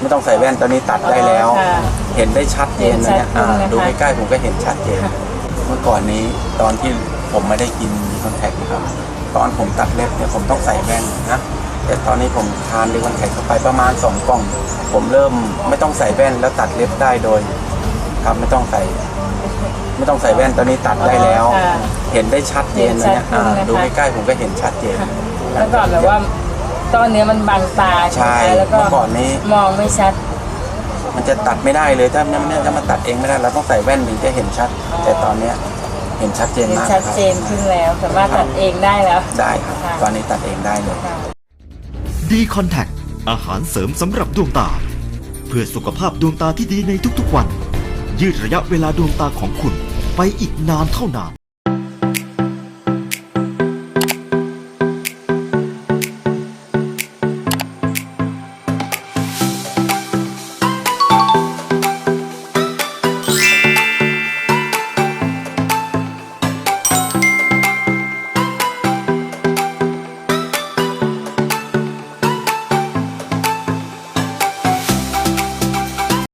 ไม่ต้องใส่แว่นตอนนี้ตัดได้แล้ว ค่ะเห็นได้ชัดเจนนะเนี่ยเห็นชัดอ่าขึ้นนะคะ ดูใกล้ๆผมก็เห็นชัดเจน เมื่อก่อนนี้ตอนที่ผมไม่ได้กินคอนแทคนะครับ ตอนผมตัดเล็บเนี่ยผมต้องใส่แว่นนะแต่ตอนนี้ผมทานดีคอนแทคเข้าไปประมาณสองกล่อง ผมเริ่มไม่ต้องใส่แว่นแล้วตัดเล็บได้โดยครับไม่ต้องใส่ ไม่ต้องใส่แว่นตอนนี้ตัดได้แล้ว ค่ะเห็นได้ชัดเจนนะเนี่ยอ่าเห็นชัดขึ้นนะคะดูใกล้ๆผมก็เห็นชัดเจน เมื่อก่อนแบบว่า ต้นเนื้อมันบังตาใช่ไหมแล้วก็เมื่อก่อนนี้ มองไม่ชัด มันจะตัดไม่ได้เลยถ้าเนี่ยถ้ามันตัดเองไม่ได้เราต้องใส่แว่นถึงจะเห็นชัด แต่ตอนเนี้ยเห็นชัดเจนเห็นมากชัดเจนขึ้นแล้วสามารถตัดเองได้แล้ว ได้ครับ ค่ะ ตอนนี้ตัดเองได้เลยดีคอนแทคอาหารเสริมสำหรับดวงตา เพื่อสุขภาพดวงตาที่ดีในทุกๆวัน ยืดระยะเวลาดวงตาของคุณไปอีกนานเท่านาน